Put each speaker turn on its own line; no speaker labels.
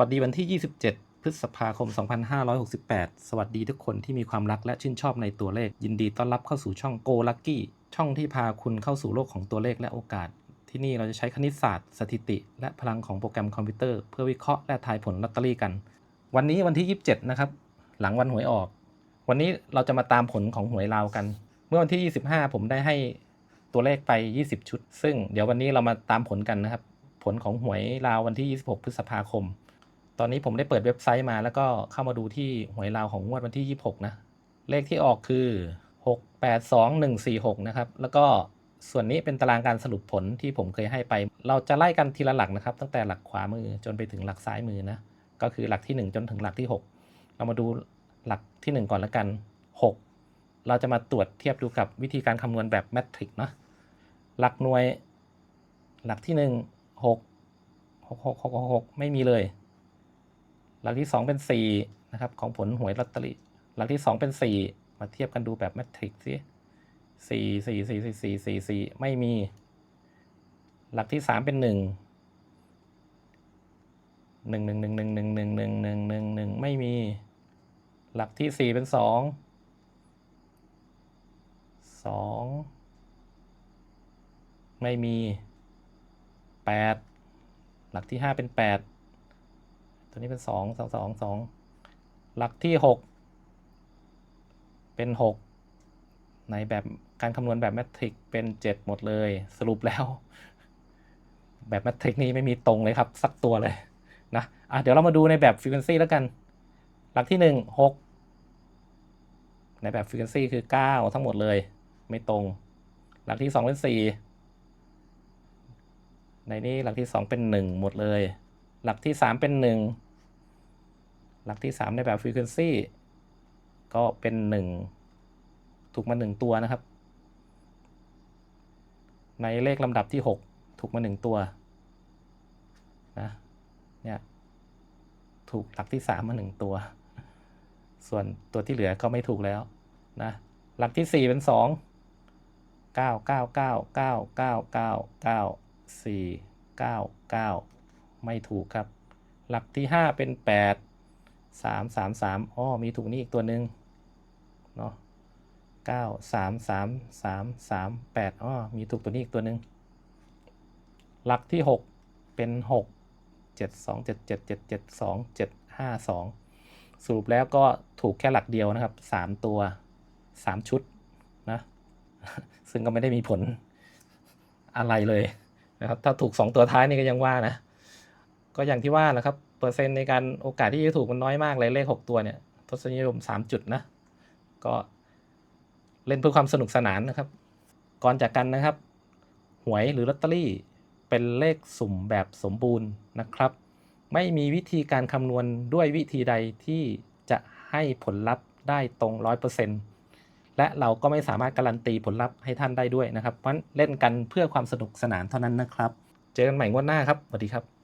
วัสดีวันที่ 27 พฤษภาคม 2568 สวัสดีทุกคนที่มีความรักและชื่นชอบในตัวเลข ยินดีต้อนรับเข้าสู่ช่อง Go Lucky ช่องที่พาคุณเข้าสู่โลกของตัวเลขและโอกาส ที่นี่เราจะใช้คณิตศาสตร์ สถิติ และพลังของโปรแกรมคอมพิวเตอร์เพื่อวิเคราะห์และทายผลลอตเตอรี่กัน วันนี้วันที่ 27 นะครับ หลังวันหวยออก วันนี้เราจะมาตามผลของหวยลาวกัน เมื่อวันที่ 25 ผมได้ให้ตัวเลขไป 20 ชุด ซึ่งเดี๋ยววันนี้เรามาตามผลกันนะครับ ผลของหวยลาววันที่ 26 พฤษภาคม ตอนนี้ผมได้เปิดเว็บไซต์มาแล้วก็เข้ามาดูที่หวยลาวของงวดวันที่ 26 นะ เลขที่ออกคือ 682146 นะครับ แล้วก็ส่วนนี้เป็นตารางการสรุปผลที่ผมเคยให้ไป เราจะไล่กันทีละหลักนะครับ ตั้งแต่หลักขวามือจนไปถึงหลักซ้ายมือนะ ก็คือหลักที่ 1 จนถึงหลักที่ 6 เรามาดูหลักที่ 1 ก่อนแล้วกัน 6 เราจะมาตรวจเทียบดูกับวิธีการคำนวณแบบแมทริกเนาะ หลักหน่วย หลักที่ 1 6 6 6 6 6 ไม่มีเลย หลักที่ 2 เป็น 4 นะครับ ของผลหวยลอตเตอรี่ หลักที่ 2 เป็น 4 มาเทียบกันดูแบบแมทริกสิสี่สี่สี่สี่สี่สี่สี่ไม่มี หลักที่3เป็น1 1 1 1 1 1 1 1 1 1 1 1ไม่มี หลักที่4เป็น2 2ไม่มี8หลักที่5เป็น8 ตัวนี้เป็นสองสองสองสองหลักที่หกเป็นหกในแบบการคำนวณแบบแมทริกเป็นเจ็ดหมดเลย สรุปแล้ว แบบแมทริกนี้ไม่มีตรงเลยครับ สักตัวเลยนะอะเดี๋ยวเรามาดูในแบบฟ r ี q u e n c y แล้วกัน หลักที่หนึ่งหกในแบบฟ r ี q u e n c y คือเก้าทั้งหมดเลย ไม่ตรง หลักที่สองเป็นสี่ในนี้หลักที่สองเป็นหนึ่งหมดเลย หลักที่สามเป็นหนึ่ง หลักที่ 3 ในแบบ Frequency ก็เป็น 1 ถูกมา 1 ตัวนะครับ ในเลขลำดับที่ 6 ถูกมา 1 ตัวนะเนี่ยถูกหลักที่ 3 มา 1 ตัว ส่วนตัวที่เหลือก็ไม่ถูกแล้วนะหลักที่ 4 เป็น 2 9 9 9 9 9 9 9 4 9 9 ไม่ถูกครับ หลักที่ 5 เป็น 8 สามสามสามอ๋อมีถูกนี่อีกตัวหนึ่งเนาะเก้าสามสามสามสามแปดอ๋อมีถูกตัวนี้อีกตัวหนึ่งหลักที่หกเป็นหกเจ็ดสองเจ็ดเจ็ดเจ็ดเจ็ดสองเจ็ดห้าสองสรุปแล้วก็ถูกแค่หลักเดียวนะครับสามตัวสามชุดนะซึ่งก็ไม่ได้มีผลอะไรเลยนะครับถ้าถูกสองตัวท้ายนี่ก็ยังว่านะ ก็อย่างที่ว่าแหละครับ เปอร์เซ็นต์ในการโอกาสที่จะถูกมันน้อยมากเลยเลข 6 ตัวเนี่ยทศนิยม 3 จุดนะ ก็เล่นเพื่อความสนุกสนานนะครับ ก่อนจากกันนะครับ หวยหรือลอตเตอรี่เป็นเลขสุ่มแบบสมบูรณ์นะครับ ไม่มีวิธีการคำนวณด้วยวิธีใดที่จะให้ผลลัพธ์ได้ตรง 100%และเราก็ไม่สามารถการันตีผลลัพธ์ให้ท่านได้ด้วยนะครับเพราะฉะนั้นเล่นกันเพื่อความสนุกสนานเท่านั้นนะครับ เจอกันใหม่งวดหน้าครับสวัสดีครับ